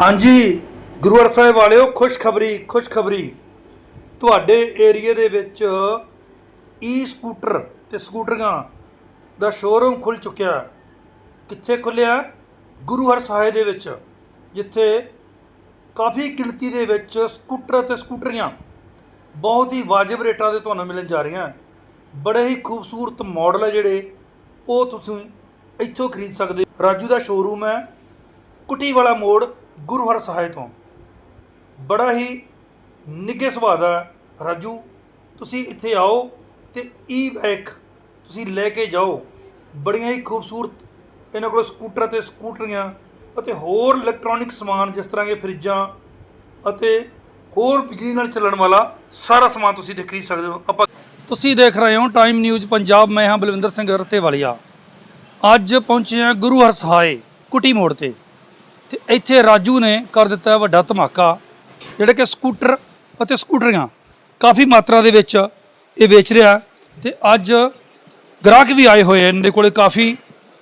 ਹਾਂਜੀ, ਗੁਰੂ ਗੁਰੂਵਰ ਸਾਹਿਬ ਵਾਲਿਓ, ਖੁਸ਼ਖਬਰੀ ਖੁਸ਼ਖਬਰੀ। ਤੁਹਾਡੇ ਏਰੀਏ ਦੇ ਵਿੱਚ ਈ ਸਕੂਟਰ ਤੇ ਸਕੂਟਰੀਆਂ ਦਾ ਸ਼ੋਰੂਮ ਖੁੱਲ ਚੁੱਕਿਆ ਕਿੱਥੇ ਖੁੱਲਿਆ ਗੁਰੂ ਹਰ ਸਾਹਿਬ ਦੇ ਵਿੱਚ, ਜਿੱਥੇ ਕਾਫੀ ਗਿਣਤੀ ਦੇ ਵਿੱਚ ਸਕੂਟਰ ਤੇ ਸਕੂਟਰੀਆਂ ਬਹੁਤ ਹੀ ਵਾਜਬ ਰੇਟਾਂ ਤੇ ਤੁਹਾਨੂੰ ਮਿਲਣ ਜਾ ਰਹੀਆਂ ਬੜੇ ਹੀ ਖੂਬਸੂਰਤ ਮਾਡਲ ਹੈ ਜਿਹੜੇ, ਉਹ ਤੁਸੀਂ ਇੱਥੋਂ ਖਰੀਦ ਸਕਦੇ ਰਾਜੂ ਦਾ ਸ਼ੋਰੂਮ ਹੈ। ਕੁਟੀ ਵਾਲਾ ਮੋੜ ਗੁਰੂ ਹਰ ਸਹਾਇ ਤੋਂ। ਬੜਾ ਹੀ ਨਿੱਘੇ ਸੁਭਾਅ ਦਾ ਰਾਜੂ, ਤੁਸੀਂ ਇੱਥੇ ਆਓ ਤੇ ਈ ਬਾਈਕ ਤੁਸੀਂ ਲੈ ਕੇ ਜਾਓ। ਬੜੀਆਂ ਹੀ ਖੂਬਸੂਰਤ ਇਹਨਾਂ ਕੋਲ ਸਕੂਟਰ ਤੇ ਸਕੂਟਰੀਆਂ ਅਤੇ ਹੋਰ ਇਲੈਕਟ੍ਰੋਨਿਕ ਸਮਾਨ ਜਿਸ ਤਰ੍ਹਾਂ ਕਿ ਫਰਿੱਜਾਂ ਅਤੇ ਹੋਰ ਬਿਜਲੀ ਨਾਲ ਚੱਲਣ ਵਾਲਾ ਸਾਰਾ ਸਮਾਨ ਤੁਸੀਂ ਦੇਖ ਖਰੀਦ ਸਕਦੇ ਹੋ। ਆਪਾਂ ਤੁਸੀਂ ਦੇਖ ਰਹੇ ਹੋ ਟਾਈਮ ਨਿਊਜ਼ ਪੰਜਾਬ। ਮੈਂ ਹਾਂ ਬਲਵਿੰਦਰ ਸਿੰਘ ਰਤੇਵਾਲੀਆ ਅੱਜ ਪਹੁੰਚੇ ਹਾਂ ਗੁਰੂ ਹਰ ਸਹਾਇ ਕੁਟੀ ਮੋੜ ਤੇ। ਤੇ ਇੱਥੇ ਰਾਜੂ ਨੇ ਕਰ ਦਿੱਤਾ ਵੱਡਾ ਧਮਾਕਾ, ਜਿਹੜੇ ਕਿ ਸਕੂਟਰ ਅਤੇ ਸਕੂਟਰੀਆਂ ਕਾਫੀ ਮਾਤਰਾ ਦੇ ਵਿੱਚ ਇਹ ਵੇਚ ਰਿਹਾ ਤੇ ਅੱਜ ਗ੍ਰਾਹਕ ਵੀ ਆਏ ਹੋਏ ਇਹਨਾਂ ਦੇ ਕੋਲੇ ਕਾਫੀ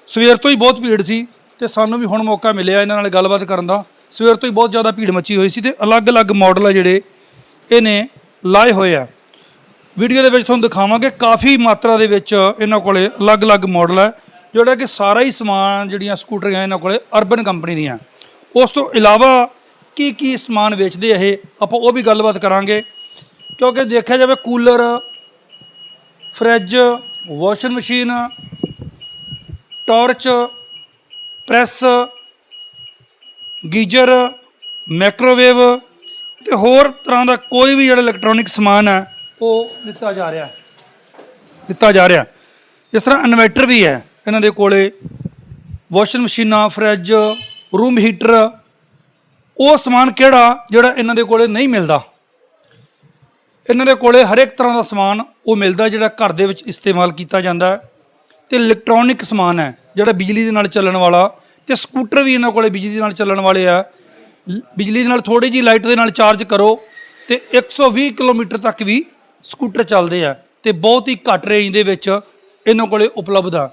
ਸਵੇਰ ਤੋਂ ਹੀ ਬਹੁਤ ਭੀੜ ਸੀ ਤੇ ਸਾਨੂੰ ਵੀ ਹੁਣ ਮੌਕਾ ਮਿਲਿਆ ਇਹਨਾਂ ਨਾਲ ਗੱਲਬਾਤ ਕਰਨ ਦਾ। ਸਵੇਰ ਤੋਂ ਹੀ ਬਹੁਤ ਜ਼ਿਆਦਾ ਭੀੜ ਮੱਚੀ ਹੋਈ ਸੀ ਤੇ ਅਲੱਗ-ਅਲੱਗ ਮਾਡਲ ਆ ਜਿਹੜੇ ਇਹਨੇ ਲਾਏ ਹੋਏ ਆ। ਵੀਡੀਓ ਦੇ ਵਿੱਚ ਤੁਹਾਨੂੰ ਦਿਖਾਵਾਂਗੇ, ਕਾਫੀ ਮਾਤਰਾ ਦੇ ਵਿੱਚ ਇਹਨਾਂ ਕੋਲੇ ਅਲੱਗ-ਅਲੱਗ ਮਾਡਲ ਹੈ ਜਿਹੜਾ ਕਿ ਸਾਰਾ ਹੀ ਸਮਾਨ ਜਿਹੜੀਆਂ ਸਕੂਟਰੀਆਂ ਇਹਨਾਂ ਕੋਲੇ ਅਰਬਨ ਕੰਪਨੀ ਦੀਆਂ। ਉਸ ਤੋਂ ਇਲਾਵਾ ਕੀ ਕੀ ਸਮਾਨ ਵੇਚਦੇ ਆ ਇਹ? ਆਪਾਂ ਉਹ ਵੀ ਗੱਲਬਾਤ ਕਰਾਂਗੇ। ਕਿਉਂਕਿ ਦੇਖਿਆ ਜਾਵੇ cooler, fridge, washing machine, torch, press, geyser, microwave ਤੇ ਹੋਰ ਤਰ੍ਹਾਂ ਦਾ ਕੋਈ ਵੀ ਜਿਹੜਾ ਇਲੈਕਟ੍ਰੋਨਿਕ ਸਮਾਨ ਹੈ, ਉਹ ਦਿੱਤਾ ਜਾ ਰਿਹਾ ਦਿੱਤਾ ਜਾ ਰਿਹਾ ਇਸ ਤਰ੍ਹਾਂ ਇਨਵਰਟਰ ਵੀ ਹੈ ਇਹਨਾਂ ਦੇ ਕੋਲੇ। ਵਾਸ਼ਿੰਗ ਮਸ਼ੀਨਾਂ, ਫਰਿੱਜ ਰੂਮ ਹੀਟਰ, ਉਹ ਸਮਾਨ ਕਿਹੜਾ ਜਿਹੜਾ ਇਹਨਾਂ ਦੇ ਕੋਲੇ ਨਹੀਂ ਮਿਲਦਾ? ਇਹਨਾਂ ਦੇ ਕੋਲੇ ਹਰ ਇੱਕ ਤਰ੍ਹਾਂ ਦਾ ਸਮਾਨ ਉਹ ਮਿਲਦਾ ਜਿਹੜਾ ਘਰ ਦੇ ਵਿੱਚ ਇਸਤੇਮਾਲ ਕੀਤਾ ਜਾਂਦਾ ਹੈ ਤੇ ਇਲੈਕਟ੍ਰੋਨਿਕ ਸਮਾਨ ਹੈ, ਜਿਹੜਾ ਬਿਜਲੀ ਦੇ ਨਾਲ ਚੱਲਣ ਵਾਲਾ ਤੇ ਸਕੂਟਰ ਵੀ ਇਹਨਾਂ ਕੋਲੇ ਬਿਜਲੀ ਦੇ ਨਾਲ ਚੱਲਣ ਵਾਲੇ ਆ। ਬਿਜਲੀ ਦੇ ਨਾਲ ਥੋੜੀ ਜੀ ਲਾਈਟ ਦੇ ਨਾਲ ਚਾਰਜ ਕਰੋ ਤੇ 120 ਕਿਲੋਮੀਟਰ ਤੱਕ ਵੀ ਸਕੂਟਰ ਚੱਲਦੇ ਆ ਤੇ ਬਹੁਤ ਹੀ ਘੱਟ ਰੇਂਜ ਦੇ ਵਿੱਚ ਇਹਨਾਂ ਕੋਲੇ ਉਪਲਬਧ ਆ।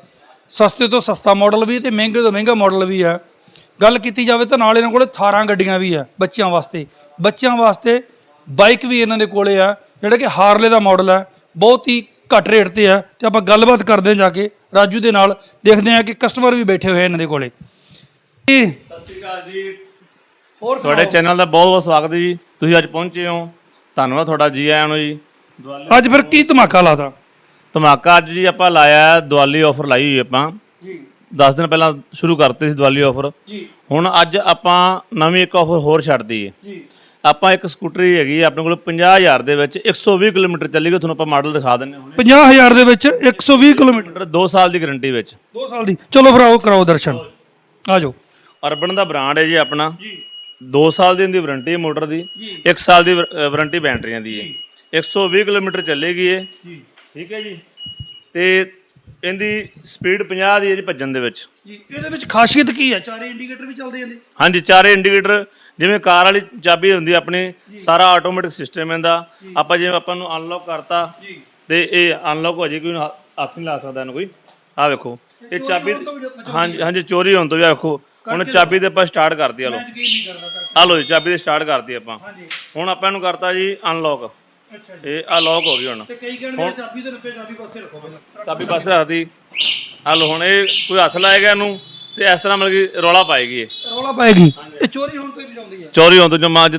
ਸਸਤੇ ਤੋਂ ਸਸਤਾ ਮਾਡਲ ਵੀ ਤੇ ਮਹਿੰਗੇ ਤੋਂ ਮਹਿੰਗਾ ਮਾਡਲ ਵੀ ਆ। ਗੱਲ ਕੀਤੀ ਜਾਵੇ ਤਾਂ ਨਾਲ ਇਹਨਾਂ ਕੋਲੇ 18 ਗੱਡੀਆਂ ਵੀ ਆ ਬੱਚਿਆਂ ਵਾਸਤੇ। ਬੱਚਿਆਂ ਵਾਸਤੇ ਬਾਈਕ ਵੀ ਇਹਨਾਂ ਦੇ ਕੋਲੇ ਆ ਜਿਹੜਾ ਕਿ ਹਾਰਲੇ ਦਾ ਮਾਡਲ ਹੈ ਬਹੁਤ ਹੀ ਘੱਟ ਰੇਟ ਤੇ ਆ ਤੇ ਆਪਾਂ ਗੱਲਬਾਤ ਕਰਦੇ ਹਾਂ ਜਾ ਕੇ ਰਾਜੂ ਦੇ ਨਾਲ ਦੇਖਦੇ ਹਾਂ ਕਿ ਕਸਟਮਰ ਵੀ ਬੈਠੇ ਹੋਏ ਆ ਇਹਨਾਂ ਦੇ ਕੋਲੇ। ਜੀ। ਸਤਿ ਸ਼੍ਰੀ ਅਕਾਲ ਜੀ ਹੋਰ ਤੁਹਾਡੇ। ਚੈਨਲ ਦਾ ਬਹੁਤ ਬਹੁਤ ਸਵਾਗਤ ਹੈ ਜੀ। ਤੁਸੀਂ ਅੱਜ ਪਹੁੰਚੇ ਹੋ। ਧੰਨਵਾਦ ਤੁਹਾਡਾ ਜੀ ਆਇਆਂ ਨੂੰ ਜੀ। ਅੱਜ ਫਿਰ ਕੀ ਧਮਾਕਾ ਲਾਦਾ ਧਮਾਕਾ ਅੱਜ ਜੀ ਆਪਾਂ ਲਾਇਆ ਹੈ, ਦੀਵਾਲੀ ਆਫਰ ਲਾਈ ਹੋਈ ਆਪਾਂ। ਜੀ। 10 ਦਿਨ ਪਹਿਲਾਂ ਸ਼ੁਰੂ ਕਰਤੇ ਸੀ ਦੀਵਾਲੀ ਆਫਰ ਜੀ। ਹੁਣ ਅੱਜ ਆਪਾਂ ਨਵੀਂ ਇੱਕ ਆਫਰ ਹੋਰ ਛੱਡਦੀ ਹੈ ਜੀ। ਆਪਾਂ ਇੱਕ ਸਕੂਟਰੀ ਹੈਗੀ ਹੈ ਆਪਣੇ ਕੋਲ 50000 ਦੇ ਵਿੱਚ 120 ਕਿਲੋਮੀਟਰ ਚੱਲੇਗੀ ਤੁਹਾਨੂੰ ਆਪਾਂ ਮਾਡਲ ਦਿਖਾ ਦਿੰਨੇ ਹੁਣੇ। 50000 ਦੇ ਵਿੱਚ 120 ਕਿਲੋਮੀਟਰ। ਕਿਲੋਮੀਟਰ 2 ਸਾਲ ਦੀ ਗਾਰੰਟੀ ਵਿੱਚ। 2 ਸਾਲ ਦੀ। ਚਲੋ ਫਿਰ ਆਓ ਕਰਾਓ ਦਰਸ਼ਨ। ਆ ਜਾਓ ਅਰਬਨ ਦਾ ਬ੍ਰਾਂਡ ਹੈ ਜੀ ਆਪਣਾ। ਜੀ। 2 ਸਾਲ ਦੀ ਇਹਦੀ ਵਾਰੰਟੀ ਹੈ ਮੋਟਰ ਦੀ। ਜੀ। 1 ਸਾਲ ਦੀ ਵਾਰੰਟੀ ਬੈਟਰੀਆਂ ਦੀ ਹੈ। 120 ਕਿਲੋਮੀਟਰ ਚੱਲੇਗੀ ਇਹ। ਜੀ। ਠੀਕ ਹੈ ਜੀ। ਤੇ ਇਹਦੀ ਸਪੀਡ 50 ਦੀ ਹੈ ਜੀ ਭੱਜਣ ਦੇ ਵਿੱਚ। ਜੀ ਇਹਦੇ ਵਿੱਚ ਖਾਸੀਅਤ ਕੀ ਹੈ? ਚਾਰੇ ਇੰਡੀਕੇਟਰ ਵੀ ਚੱਲਦੇ ਜਾਂਦੇ। ਹਾਂਜੀ ਚਾਰੇ ਇੰਡੀਕੇਟਰ ਜਿਵੇਂ ਕਾਰ ਵਾਲੀ ਚਾਬੀ ਹੁੰਦੀ ਆਪਣੀ ਸਾਰਾ ਆਟੋਮੈਟਿਕ ਸਿਸਟਮ ਇਹਦਾ। ਆਪਾਂ ਜਿਵੇਂ ਆਪਾਂ ਨੂੰ ਅਨਲੌਕ ਕਰਤਾ ਜੀ। ਤੇ ਇਹ ਅਨਲੌਕ ਹੋ ਜੇ ਕੋਈ ਹ- ਹੱਥ ਨਹੀਂ ਲਾ ਸਕਦਾ ਇਹਨੂੰ ਕੋਈ। ਆਹ ਵੇਖੋ ਇਹ ਚੋਰੀ ਚਾਬੀ ਹੋਣ ਤੋਂ ਵੀ ਬਚਾਉਂਦੀ ਹਾਂਜੀ ਹਾਂਜੀ ਚੋਰੀ ਹੋਣ ਤੋਂ ਵੀ ਆਹ ਵੇਖੋ ਹੁਣ ਚਾਬੀ ਤੇ ਆਪਾਂ ਸਟਾਰਟ ਕਰਤੀ ਆ ਲੋ ਮੈਂ ਯਕੀਨ ਨਹੀਂ ਕਰਦਾ ਕਰਕੇ ਆ ਲੋ ਜੀ ਚਾਬੀ ਤੇ ਸਟਾਰਟ ਕਰਤੀ ਆਪਾਂ। ਹਾਂਜੀ। ਹੁਣ ਆਪਾਂ ਇਹਨੂੰ ਕਰਤਾ ਜੀ ਅਨਲੌਕ ਅੱਛਾ ਜੀ। ਇਹ ਆ ਲੌਕ ਹੋ ਗਈ ਹੁਣ। ਤੇ ਕਈ ਕਹਿੰਦੇ ਨੇ ਚਾਬੀ ਤੇ ਨੱਪੇ ਚਾਬੀ ਪਾਸੇ ਰੱਖੋ ਪਹਿਲਾਂ। ਚਾਬੀ ਪਾਸੇ ਰੱਖਦੀ ਆ ਲੋ ਹੁਣ ਇਹ ਕੋਈ ਹੱਥ ਲਾਏਗਾ ਇਹਨੂੰ ਤੇ ਇਸ ਤਰ੍ਹਾਂ ਮਤਲਬ ਕਿ ਰੌਲਾ ਪਾਏਗੀ ਇਹ ਰੌਲਾ ਪਾਏਗੀ ਇਹ ਚੋਰੀ ਹੋਣ ਤੋਂ ਹੀ ਬਚਾਉਂਦੀ ਹੈ ਚੋਰੀ ਹੋਣ ਤੋਂ ਜਮਾ ਅੱਜ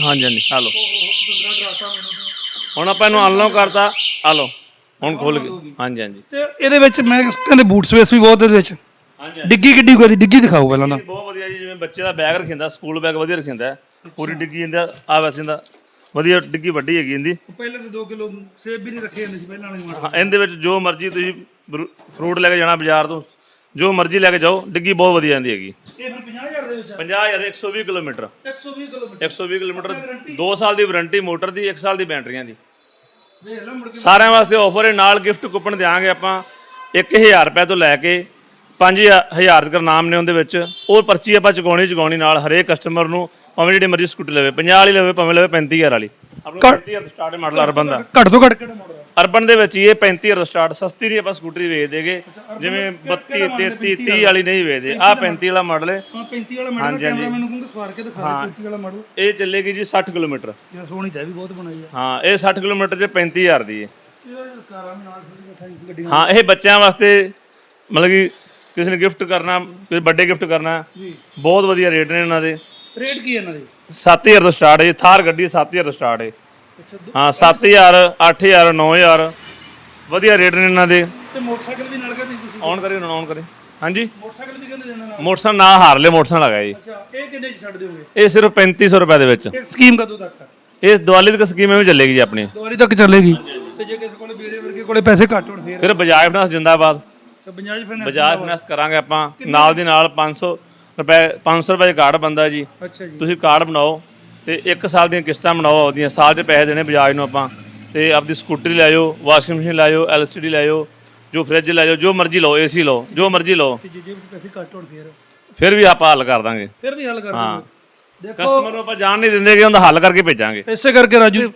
ਹਾਂਜੀ ਹਾਂਜੀ ਆ ਲੋ ਓਹ ਹੋ ਦੁੰਦਰਾ ਡਰਾਤਾ ਮੈਨੂੰ। ਤਾਂ। ਹੁਣ ਆਪਾਂ ਇਹਨੂੰ ਅਨਲੌਕ ਕਰਤਾ। ਆ ਲੋ ਹੁਣ ਖੁੱਲ ਗਈ। ਹਾਂਜੀ ਹਾਂਜੀ। ਤੇ ਇਹਦੇ ਵਿੱਚ ਮੈਂ ਕਹਿੰਦੇ ਬੂਟ ਸਪੇਸ ਵੀ ਬਹੁਤ ਇਹਦੇ ਵਿੱਚ। ਹਾਂਜੀ ਡਿੱਗੀ ਕਿੱਡੀ ਕੋਈ ਡਿੱਗੀ ਦਿਖਾਓ ਪਹਿਲਾਂ ਤਾਂ। ਬਹੁਤ ਵਧੀਆ ਜੀ ਜਿਵੇਂ ਬੱਚੇ ਦਾ ਬੈਗ ਰੱਖਿੰਦਾ ਸਕੂਲ ਬੈਗ ਵਧੀਆ ਰੱਖਿੰਦਾ। ਪੂਰੀ ਡਿੱਗੀ ਇਹਦਾ ਆ ਵੈਸੇ ਇਹਦਾ। ਵਧੀਆ ਡਿੱਗੀ ਵੱਡੀ ਹੈਗੀ ਇਹਦੀ। ਪਹਿਲੇ ਤਾਂ 2 ਕਿਲੋ ਸੇਬ ਵੀ ਨਹੀਂ ਰੱਖੇ ਜਾਂਦੇ ਸੀ ਪਹਿਲਾਂ ਵਾਲੇ ਹਾਂ, ਇਹਦੇ ਵਿੱਚ ਜੋ ਮਰਜ਼ੀ ਤੁਸੀਂ ਫਰੂਟ ਲੈ ਕੇ ਜਾਣਾ ਬਾਜ਼ਾਰ ਤੋਂ ਜੋ ਮਰਜ਼ੀ ਲੈ ਕੇ ਜਾਓ ਡਿੱਗੀ ਬਹੁਤ ਵਧੀਆ ਆਂਦੀ ਹੈਗੀ। ਇਹ ਫਿਰ 50000 ਦੇ ਵਿੱਚ ਆ? 50000 120 ਕਿਲੋਮੀਟਰ। 120 ਕਿਲੋਮੀਟਰ। 120 ਕਿਲੋਮੀਟਰ 2 ਸਾਲ ਦੀ ਵਾਰੰਟੀ ਮੋਟਰ ਦੀ 1 ਸਾਲ ਦੀ ਬੈਟਰੀਆਂ ਦੀ। ਵੇਖ ਲੈ ਮੁੜ ਕੇ। ਸਾਰਿਆਂ ਵਾਸਤੇ ਆਫਰ ਹੈ ਨਾਲ ਗਿਫਟ ਕੂਪਨ ਦੇਾਂਗੇ ਆਪਾਂ। 1000 ਰੁਪਏ ਤੋਂ ਲੈ ਕੇ 5000 ਤੱਕ ਨਾਮ ਨੇ ਉਹਦੇ ਵਿੱਚ। ਉਹ ਪਰਚੀ ਆਪਾਂ ਚੁਕਾਉਣੀ ਚੁਕਾਉਣੀ ਨਾਲ ਹਰੇਕ ਕਸਟਮਰ ਨੂੰ ਭਾਵੇਂ ਜਿਹੜੀ ਮਰਜ਼ੀ ਸਕੂਟੀ ਲਵੇ 50 ਵਾਲੀ ਲਵੇ ਭਾਵੇਂ ਲਵੇ 35000 ਵਾਲੀ। ਆਪਣਾ 35000 ਸਟਾਰਟ ਮਾਡਲ ਅਰਬਨ ਦਾ। ਘੱਟ ਤੋਂ ਘੱਟ ਕਿਹੜਾ ਮਾਡਲ ਅਰਬਨ ਦੇ ਵਿੱਚ ਹੀ ਇਹ 35000 ਤੋਂ ਸਟਾਰਟ ਸਸਤੀ ਨਹੀਂ ਆਪਾਂ ਸਕੂਟਰੀ ਵੇਚ ਦੇਗੇ ਜਿਵੇਂ 32 33 30 ਵਾਲੀ ਨਹੀਂ ਵੇਚਦੇ। ਆ 35 ਵਾਲਾ ਮਾਡਲ ਹੈ। ਹਾਂ 35 ਵਾਲਾ ਮਾਡਲ। ਕੈਮਰਾ ਮੈਨੂੰ ਕਹੂੰਗਾ ਸਵਾਰ ਕੇ ਦਿਖਾ ਦੇ 35 ਵਾਲਾ ਮਾਡਲ ਇਹ ਚੱਲੇਗੀ ਜੀ 60 ਕਿਲੋਮੀਟਰ। ਯਾਰ ਸੋਹਣੀ ਤਾਂ ਵੀ ਬਹੁਤ ਬਣਾਈ ਆ। ਹਾਂ ਇਹ 60 ਕਿਲੋਮੀਟਰ 'ਚ 35000 ਦੀ ਹੈ। ਇਹ ਕਾਰਾਂ ਵੀ ਨਾਲ ਥੋੜੀ ਬੈਠਾ ਗੱਡੀਆਂ ਹਾਂ ਇਹ ਬੱਚਿਆਂ ਵਾਸਤੇ ਮਤਲਬ ਕਿ ਕਿਸੇ ਨੇ ਗਿਫਟ ਕਰਨਾ ਕੋਈ ਵੱਡੇ ਗਿਫਟ ਕਰਨਾ ਜੀ। ਬਹੁਤ ਵਧੀਆ ਰੇਟ ਨੇ ਇਹਨਾਂ ਦੇ। ਰੇਟ ਕੀ ਹੈ ਇਹਨਾਂ ਦੇ? 7000 ਤੋਂ ਸਟਾਰਟ ਹੈ ਜੀ ਥਾਰ ਗੱਡੀ 7000 ਤੋਂ ਸਟਾਰਟ ਹੈ। ਅੱਛਾ ਦੋ- ਹਾਂ 7000 8000 9000 ਵਧੀਆ ਰੇਟ ਨੇ ਇਹਨਾਂ ਦੇ। ਤੇ ਮੋਟਰਸਾਈਕਲ ਵੀ ਨਾਲ ਕਹਿੰਦੇ ਤੁਸੀਂ? ਔਨ ਕਰੀ ਔਨ ਕਰੀ ਹਾਂਜੀ? ਮੋਟਰਸਾਈਕਲ ਵੀ ਕਹਿੰਦੇ ਦੇਣਾ ਨਾਲ। ਮੋਟਰਸਾਈਕਲ ਨਾ ਹਾਰਲੇ ਮੋਟਰਸਾਈਕਲ ਹੈਗਾ ਜੀ। ਅੱਛਾ ਇਹ ਕਿੰਨੇ ਚ ਛੱਡ ਦਿਓਗੇ? ਇਹ ਸਿਰਫ 3500 ਰੁਪਏ ਦੇ ਵਿੱਚ। ਇਹ ਸਕੀਮ ਕਦੋਂ ਤੱਕ ਆ ਇਸ ਦੀਵਾਲੀ ਤੱਕ ਸਕੀਮ ਐਵੇਂ ਚੱਲੇਗੀ ਜੀ ਆਪਣੀ। ਦੀਵਾਲੀ ਤੱਕ ਚੱਲੇਗੀ? ਤੇ ਜੇ ਕਿਸੇ ਕੋਲੇ ਵੀਰੇ ਵਰਗੇ ਕੋਲੇ ਪੈਸੇ ਘੱਟ ਹੋਣ ਫੇਰ? ਫਿਰ ਬਜਾਜ ਫਾਈਨਾਂਸ ਜਿੰਦਾਬਾਦ। ਤੇ ਬਜਾਜ ਫਾਈਨਾਂਸ ਕਰਾਂਗੇ ਆਪਾਂ ਨਾਲ ਦੀ? ਨਾਲ 500 ਰੁਪਏ 500 ਰੁਪਏ ਦਾ ਕਾਰਡ ਬੰਦਾ ਜੀ। ਅੱਛਾ ਜੀ। ਤੁਸੀਂ ਕਾਰਡ ਬਣਾਓ ਤੇ 1 ਸਾਲ ਦੀਆਂ ਕਿਸ਼ਤਾਂ ਬਣਾਓ ਆਪਦੀਆਂ ਸਾਲ 'ਚ ਪੈਸੇ ਦੇਣੇ ਬਜਾਜ ਨੂੰ ਆਪਾਂ। ਤੇ ਆਪਦੀ ਸਕੂਟਰੀ ਲੈ ਜਾਓ ਵਾਸ਼ਿੰਗ ਮਸ਼ੀਨ ਲੈ ਜਾਓ ਐਲਸੀਡੀ ਲੈ ਜਾਓ ਜੋ ਫ੍ਰਿਜ ਲੈ ਜਾਓ ਜੋ ਮਰਜ਼ੀ ਲਓ ਏਸੀ ਲਓ ਜੋ ਮਰਜ਼ੀ ਲਓ। ਤੇ ਜੇ ਜੇ ਪੈਸੇ ਘੱਟ ਹੋਣ ਫੇਰ? ਫਿਰ ਵੀ ਆਪਾਂ ਹੱਲ ਕਰ ਦਾਂਗੇ। ਫਿਰ ਵੀ ਹੱਲ ਕਰ ਹਾਂ। ਕਸਟਮਰ ਨੂੰ ਆਪਾਂ ਜਾਣ ਨਹੀਂ ਦਿੰਦੇ ਕਿ ਉਹਦਾ ਹੱਲ ਕਰਕੇ ਭੇਜਾਂਗੇ। ਇਸੇ ਕਰਕੇ ਰਾਜੂ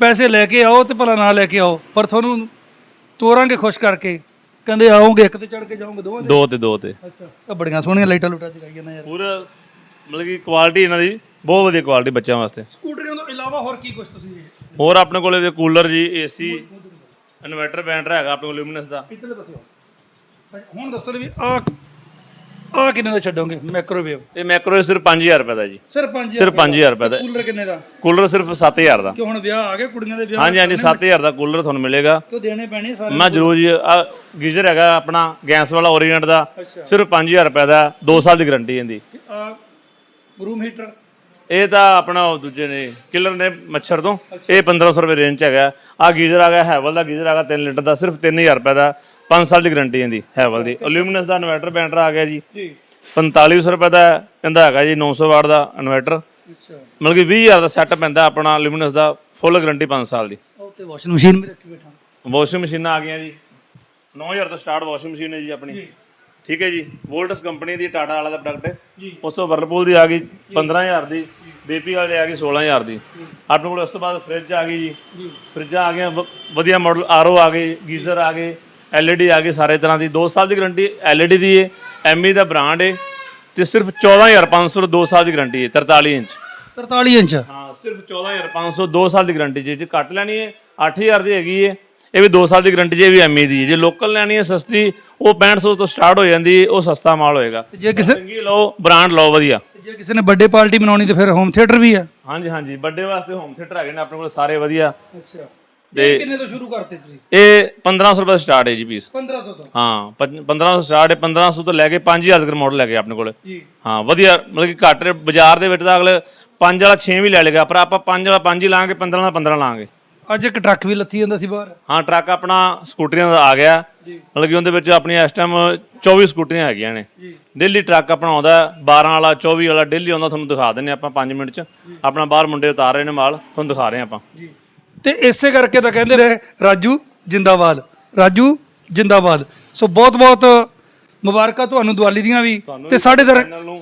ਪੈਸੇ ਲੈ ਕੇ ਆਓ ਤੇ ਭਲਾ ਨਾ ਲੈ ਕੇ ਆਓ ਪਰ ਤੁਹਾਨੂੰ ਤੋਰਾਂਗੇ ਖੁਸ਼ ਕਰਕੇ। ਕਹਿੰਦੇ ਆਓਗੇ ਇੱਕ ਤੇ ਚੜ ਕੇ ਜਾਓਗੇ ਦੋਵਾਂ ਤੇ ਦੋ ਤੇ ਦੋ ਤੇ। ਅੱਛਾ ਬੜੀਆਂ ਸੋਹਣੀਆਂ ਲਾਈਟਾਂ ਲੁਟਾ ਜਗਾਈ ਜਾਂਦਾ ਯਾਰ। ਪੂਰਾ ਮਤਲਬ ਕਿ ਕੁਆਲਿਟੀ ਇਹਨਾਂ ਦੀ ਬਹੁਤ ਵਧੀਆ ਕੁਆਲਿਟੀ ਬੱਚਿਆਂ ਵਾਸਤੇ। ਸਕੂਟਰੀਆਂ ਤੋਂ ਇਲਾਵਾ ਹੋਰ ਕੀ ਕੁਝ ਤੁਸੀਂ ਹੋਰ ਆਪਣੇ ਕੋਲੇ ਵੀ ਕੂਲਰ ਜੀ ਏਸੀ ਇਨਵਰਟਰ ਬੈਟਰ ਹੈਗਾ ਆਪਣੇ ਕੋਲ ਲੂਮੀਨਸ ਦਾ। ਇੱਧਰਲੇ ਪਾਸੇ ਆਓ ਹੁਣ ਦੱਸੋ ਵੀ ਆ ਆ ਕਿੰਨੇ ਦਾ ਛੱਡੋਗੇ? ਮਾਈਕ੍ਰੋਵੇਵ ਇਹ ਮੈਕਰੋ ਸਿਰਫ 5000 ਰੁਪਏ ਦਾ ਜੀ। ਸਿਰਫ 5000 ਸਿਰਫ 5000 ਰੁਪਏ ਦਾ। ਕੂਲਰ ਕਿੰਨੇ ਦਾ? ਕੂਲਰ ਸਿਰਫ 7000 ਦਾ। ਕਿ ਹੁਣ ਵਿਆਹ ਆ ਗਿਆ ਕੁੜੀਆਂ ਦੇ ਵਿਆਹ ਹਾਂਜੀ ਹਾਂਜੀ 7000 ਦਾ ਕੂਲਰ ਤੁਹਾਨੂੰ ਮਿਲੇਗਾ। ਕਿਉਂ ਦੇਣੇ ਪੈਣੇ ਸਾਰੇ? ਮੈਂ ਜ਼ਰੂਰ ਜੀ ਆ ਗੀਜ਼ਰ ਹੈਗਾ ਆਪਣਾ ਗੈਸ ਵਾਲਾ ਓਰੀਐਂਟ ਦਾ। ਅੱਛਾ। ਸਿਰਫ 5000 ਰੁਪਏ ਦਾ 2 ਸਾਲ ਦੀ ਗਾਰੰਟੀ ਇਹਦੀ। ਆ ਰੂਮ ਹੀਟਰ ਇਹ ਤਾਂ ਆਪਣਾ ਉਹ ਦੂਜੇ ਨੇ ਕਿਲਰ ਨੇ ਮੱਛਰ ਤੋਂ। ਇਹ 1500 ਰੁਪਏ ਰੇਂਜ ਚ ਹੈਗਾ। ਆ ਗੀਜ਼ਰ ਆ ਗਿਆ ਹੈਵਲ ਦਾ ਗੀਜ਼ਰ ਆ ਗਿਆ 3 ਲੀਟਰ ਦਾ ਸਿਰਫ 3000 ਰੁਪਏ ਦਾ। 5 ਸਾਲ ਦੀ ਗਾਰੰਟੀ ਇਹਦੀ ਹੈਵਲ ਦੀ। ਅਲੂਮੀਨੀਅਮ ਦਾ ਇਨਵਰਟਰ ਬੈਟਰ ਆ ਗਿਆ ਜੀ। ਜੀ। 4500 ਰੁਪਏ ਦਾ ਇਹਦਾ ਹੈਗਾ ਜੀ 900 ਵਾਟ ਦਾ ਇਨਵਰਟਰ ਅੱਛਾ। ਮਤਲਬ ਕਿ 20000 ਦਾ ਸੈੱਟ ਪੈਂਦਾ ਆਪਣਾ ਲੂਮੀਨਸ ਦਾ ਫੁੱਲ ਗਾਰੰਟੀ 5 ਸਾਲ ਦੀ। ਉਹ ਤੇ ਵਾਸ਼ਿੰਗ ਮਸ਼ੀਨ ਵੀ ਰੱਖੀ ਬੈਠਾ। ਵਾਸ਼ਿੰਗ ਮਸ਼ੀਨਾਂ ਆ ਗਈਆਂ ਜੀ। 9000 ਤੋਂ ਸਟਾਰਟ ਵਾਸ਼ਿੰਗ ਮਸ਼ੀਨ ਹੈ ਜੀ ਆਪਣੀ। ਠੀਕ ਹੈ ਜੀ। ਵੋਲਟਸ ਕੰਪਨੀ ਦੀ ਟਾਟਾ ਵਾਲਾ ਦਾ ਪ੍ਰੋਡਕਟ ਹੈ। ਜੀ। ਉਸ ਤੋਂ ਵਰਲਪੂਲ ਦੀ ਆ ਗਈ 15000 ਦੀ। ਬੀਪੀ ਵਾਲੇ ਆ ਗਈ 16000 ਦੀ। ਆਪਣੇ ਕੋਲ ਉਸ ਤੋਂ ਬਾਅਦ ਫ੍ਰਿਜ ਆ ਗਈ ਜੀ। ਫ੍ਰਿਜਾਂ ਆ ਗਈਆਂ ਵਧੀਆ ਮਾਡਲ ਆਰਓ ਆ ਗਏ ਗੀਜ਼ਰ ਆ ਗਏ ਐਲਈਡੀ ਆ ਗਈ ਸਾਰੇ ਤਰ੍ਹਾਂ ਦੀ। 2 ਸਾਲ ਦੀ ਗਾਰੰਟੀ ਐਲਈਡੀ ਦੀ ਹੈ ਐਮਈ ਦਾ ਬ੍ਰਾਂਡ ਹੈ ਤੇ ਸਿਰਫ 14500 2 ਸਾਲ ਦੀ ਗਾਰੰਟੀ ਹੈ 43 ਇੰਚ। 43 ਇੰਚ। ਹਾਂ ਸਿਰਫ 14500 2 ਸਾਲ ਦੀ ਗਾਰੰਟੀ ਜੇ ਜੇ ਘੱਟ ਲੈਣੀ ਹੈ 8000 ਦੀ ਹੈਗੀ ਹੈ ਇਹ ਵੀ 2 ਸਾਲ ਦੀ ਗਾਰੰਟੀ ਜੇ ਵੀ ਐਮਈ ਦੀ ਹੈ। ਜੇ ਲੋਕਲ ਲੈਣੀ ਹੈ ਸਸਤੀ ਉਹ 6500 ਤੋਂ ਸਟਾਰਟ ਹੋ ਜਾਂਦੀ ਹੈ ਉਹ ਸਸਤਾ ਮਾਲ ਹੋਏਗਾ। ਤੇ ਜੇ ਕਿਸੇ ਚੰਗੀ ਲਓ ਬ੍ਰਾਂਡ ਲਓ ਵਧੀਆ। ਜੇ ਕਿਸੇ ਨੇ ਬਰਥਡੇ ਪਾਰਟੀ ਮਨਾਉਣੀ ਤੇ ਫਿਰ ਹੋਮ ਥੀਏਟਰ ਵੀ ਆ ਹਾਂਜੀ ਹਾਂਜੀ। ਵੱਡੇ ਵਾਸਤੇ ਹੋਮ ਥੀਏਟਰ ਹੈਗੇ ਨੇ ਆਪਣੇ ਕੋਲ ਸਾਰੇ ਵਧੀਆ। ਅੱਛਾ। ਤੇ ਕਿੰਨੇ ਤੋਂ ਸ਼ੁਰੂ ਕਰਤੇ ਤੁਸੀਂ? ਇਹ 1500 ਰੁਪਏ ਸਟਾਰਟ ਹੈ ਜੀ ਪੀਸ 1500 ਤੋਂ? ਹਾਂ ਪੰਜ- 1500 ਸਟਾਰਟ ਹੈ 1500 ਤੋਂ ਲੈ ਕੇ 5000 ਤੱਕ ਮਾਡਲ ਹੈਗੇ ਆਪਣੇ ਕੋਲ। ਜੀ। ਹਾਂ ਵਧੀਆ ਮਤਲਬ ਕਿ ਘੱਟ ਬਾਜ਼ਾਰ ਦੇ ਵਿੱਚ ਤਾਂ ਅਗਲੇ 5 ਵਾਲਾ 6 ਵੀ ਲੈ ਲੇਗਾ ਪਰ ਆਪਾਂ 5 ਵਾਲਾ 5 ਹੀ ਲਾਂਗੇ 15 ਵਾਲਾ 15 ਲਾਂਗੇ। ਅੱਜ ਇੱਕ ਟਰੱਕ ਵੀ ਲੱਥੀ ਜਾਂਦਾ ਸੀ ਬਾਹਰ। ਹਾਂ ਟਰੱਕ ਆਪਣਾ ਸਕੂਟਰੀਆਂ ਦਾ ਆ ਗਿਆ। ਜੀ। ਮਤਲਬ ਕਿ ਉਹਦੇ ਵਿੱਚ ਆਪਣੀਆਂ ਇਸ ਟਾਈਮ 24 ਸਕੂਟਰੀਆਂ ਹੈਗੀਆਂ ਨੇ। ਜੀ। ਡੇਲੀ ਟਰੱਕ ਆਪਣਾ ਆਉਂਦਾ ਹੈ, 12 ਵਾਲਾ 24 ਵਾਲਾ ਡੇਲੀ ਆਉਂਦਾ ਤੁਹਾਨੂੰ ਦਿਖਾ ਦਿੰਨੇ ਆਪਾਂ 5 ਮਿੰਟ ਚ। ਆਪਣਾ ਬਾਹਰ ਮੁੰਡੇ ਉਤਾਰ ਰਹੇ ਨੇ ਮਾਲ ਤੁਹਾਨੂੰ ਦਿਖਾ ਰਹੇ ਆਪਾਂ। ਜੀ। ਤੇ ਇਸੇ ਕਰਕੇ ਤਾਂ ਕਹਿੰਦੇ ਰਹੇ ਰਾਜੂ ਜਿੰਦਾਬਾਦ ਰਾਜੂ ਜਿੰਦਾਬਾਦ। ਸੋ ਬਹੁਤ ਬਹੁਤ ਮੁਬਾਰਕਾਂ ਤੁਹਾਨੂੰ ਦੀਵਾਲੀ ਦੀਆਂ ਵੀ। ਤੇ ਸਾਡੇ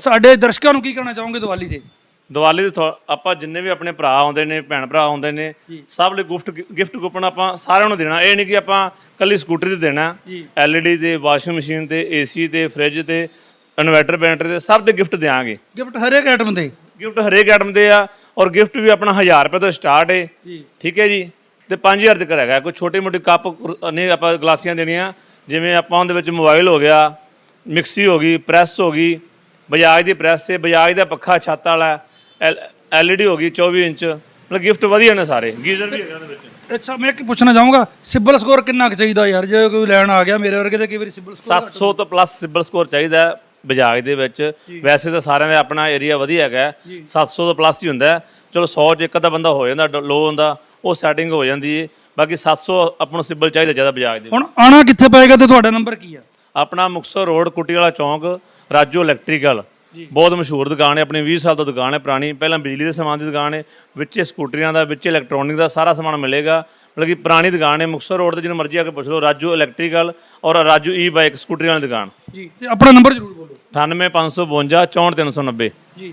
ਸਾਡੇ ਦਰਸ਼ਕਾਂ ਨੂੰ ਕੀ ਕਹਿਣਾ ਚਾਹੋਗੇ ਦੀਵਾਲੀ ਦੇ? ਦੀਵਾਲੀ ਦੇ ਥੋ- ਆਪਾਂ ਜਿੰਨੇ ਵੀ ਆਪਣੇ ਭਰਾ ਆਉਂਦੇ ਨੇ ਭੈਣ ਭਰਾ ਆਉਂਦੇ ਨੇ ਸਭ ਲਈ ਗਿਫਟ ਗਿਫਟ ਕੂਪਨ ਆਪਾਂ ਸਾਰਿਆਂ ਨੂੰ ਦੇਣਾ। ਇਹ ਨਹੀਂ ਕਿ ਆਪਾਂ ਕੱਲੀ ਸਕੂਟਰੀ ਤੇ ਦੇਣਾ। ਜੀ। ਐਲਈਡੀ ਤੇ ਵਾਸ਼ਿੰਗ ਮਸ਼ੀਨ ਤੇ ਏਸੀ ਤੇ ਫ੍ਰਿਜ ਤੇ ਇਨਵਰਟਰ ਬੈਟਰੀ ਤੇ ਸਭ ਦੇ ਗਿਫਟ ਦੇਾਂਗੇ ਗਿਫਟ ਹਰੇਕ ਆਈਟਮ ਦੇ। ਗਿਫਟ ਹਰੇਕ ਆਈਟਮ ਦੇ ਆ ਔਰ ਗਿਫਟ ਵੀ ਆਪਣਾ 1000 ਰੁਪਏ ਤੋਂ ਸਟਾਰਟ ਹੈ ਜੀ। ਠੀਕ ਹੈ ਜੀ? ਤੇ 5000 ਤੱਕ ਹੈਗਾ। ਕੋਈ ਛੋਟੀ ਮੋਟੀ ਕੱਪ ਨਹੀਂ ਆਪਾਂ ਗਲਾਸੀਆਂ ਦੇਣੀਆਂ। ਜਿਵੇਂ ਆਪਾਂ ਉਹਦੇ ਵਿੱਚ ਮੋਬਾਈਲ ਹੋ ਗਿਆ ਮਿਕਸੀ ਹੋ ਗਈ ਪ੍ਰੈਸ ਹੋ ਗਈ ਬਜਾਜ ਦੀ ਪ੍ਰੈਸ ਹੈ ਬਜਾਜ ਦਾ ਪੱਖਾ ਛੱਤ ਵਾਲਾ ਐਲਈਡੀ ਹੋ ਗਈ 24 ਇੰਚ। ਮਤਲਬ ਗਿਫਟ ਵਧੀਆ ਨੇ ਸਾਰੇ। ਗੀਜ਼ਰ ਵੀ ਹੈਗਾ ਉਹਦੇ ਵਿੱਚ। ਅੱਛਾ ਮੈਂ ਇੱਕ ਪੁੱਛਣਾ ਚਾਹੂੰਗਾ ਸਿਬਲ ਸਕੋਰ ਕਿੰਨਾ ਕੁ ਚਾਹੀਦਾ ਯਾਰ? ਜੇ ਕੋਈ ਲੈਣ ਆ ਗਿਆ ਮੇਰੇ ਵਰਗੇ ਤੇ ਕਈ ਵਾਰੀ ਸਿਬਲ ਸਕੋਰ 700 ਤੋਂ ਪਲੱਸ ਸਿਬਲ ਸਕੋਰ ਚਾਹੀਦਾ ਹੈ ਬਜਾਜ ਦੇ ਵਿੱਚ। ਵੈਸੇ ਤਾਂ ਸਾਰਿਆਂ ਦਾ ਆਪਣਾ ਏਰੀਆ ਵਧੀਆ ਹੈਗਾ ਹੈ। 700 ਤੋਂ ਪਲੱਸ ਹੀ ਹੁੰਦਾ ਹੈ। ਚਲੋ 100 ਚ ਇੱਕ ਅੱਧਾ ਬੰਦਾ ਹੋ ਜਾਂਦਾ ਲੋ ਹੁੰਦਾ ਉਹ ਸੈਟਿੰਗ ਹੋ ਜਾਂਦੀ ਹੈ ਬਾਕੀ 700 ਆਪਾਂ ਨੂੰ ਸਿਬਲ ਚਾਹੀਦਾ ਜ਼ਿਆਦਾ ਬਜਾਜ ਦੇ ਹੁਣ ਆਣਾ ਕਿੱਥੇ ਪਏਗਾ ਤੇ ਤੁਹਾਡਾ ਨੰਬਰ ਕੀ ਆ? ਆਪਣਾ ਮੁਕਤਸਰ ਰੋਡ ਕੁੱਟੀ ਵਾਲਾ ਚੌਂਕ ਰਾਜੋ ਇਲੈਕਟ੍ਰੀਕਲ ਬਹੁਤ ਮਸ਼ਹੂਰ ਦੁਕਾਨ ਹੈ ਆਪਣੀ 20 ਸਾਲ ਤੋਂ ਦੁਕਾਨ ਹੈ ਪੁਰਾਣੀ ਪਹਿਲਾਂ ਬਿਜਲੀ ਦੇ ਸਮਾਨ ਦੀ ਦੁਕਾਨ ਹੈ ਵਿੱਚ ਸਕੂਟਰੀਆਂ ਦਾ ਵਿੱਚ ਇਲੈਕਟ੍ਰੋਨਿਕ ਦਾ ਸਾਰਾ ਸਮਾਨ ਮਿਲੇਗਾ। ਮਤਲਬ ਕਿ ਪੁਰਾਣੀ ਦੁਕਾਨ ਹੈ ਮੁਕਤਸਰ ਰੋਡ ਤੇ ਜਿਹਨੂੰ ਮਰਜ਼ੀ ਆ ਕੇ ਪੁੱਛ ਲਓ ਰਾਜੂ ਇਲੈਕਟ੍ਰੀਕਲ ਔਰ ਰਾਜੂ ਈ ਬਾਈਕ ਸਕੂਟਰੀ ਵਾਲੀ ਦੁਕਾਨ। ਜੀ ਤੇ ਆਪਣਾ ਨੰਬਰ ਜ਼ਰੂਰ ਬੋਲੋ। 98552 64390 ਜੀ